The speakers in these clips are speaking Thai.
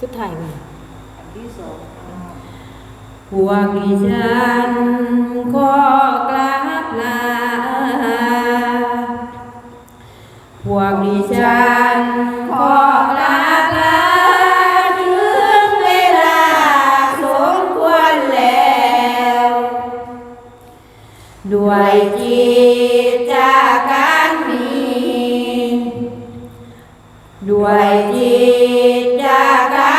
สุดท้ายนี่อันที่สองพวกดิฉันขอกราบลา พวกดิฉันขอกราบลาถึงเวลาสมควรแล้ว ด้วยจิตจากการมีด้วยจิตจากการ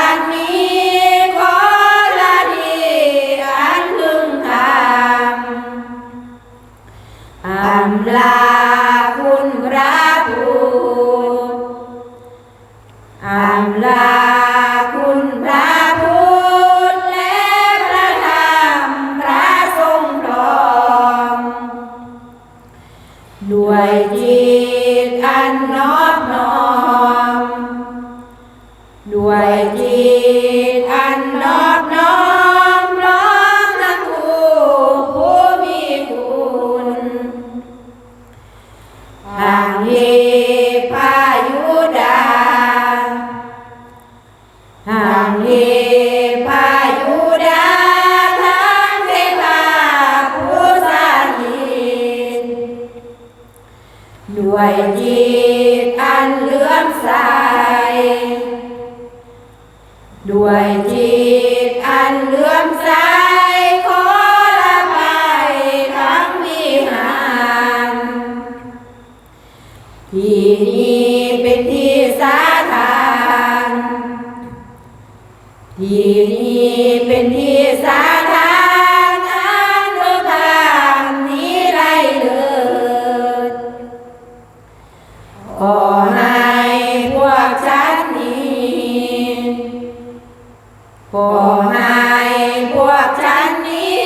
อำลาคุณพระพุทธอำลาคุณพระพุทธและพระธรรมพระทรงทองด้วยจิตอันนอบน้อม เยพายุดาทางเยพายุดาทางเทพาผู้สาหิตด้วยจิตอันเลื่อมใส ด้วยจิตอันเลื่อมใส ที่นี้เป็นที่สาธานที่นี้เป็นที่สาธานอันเมื่อผ่านนี้ไรเลิศขอให้พวกฉันนี้ขอให้พวกฉันนิ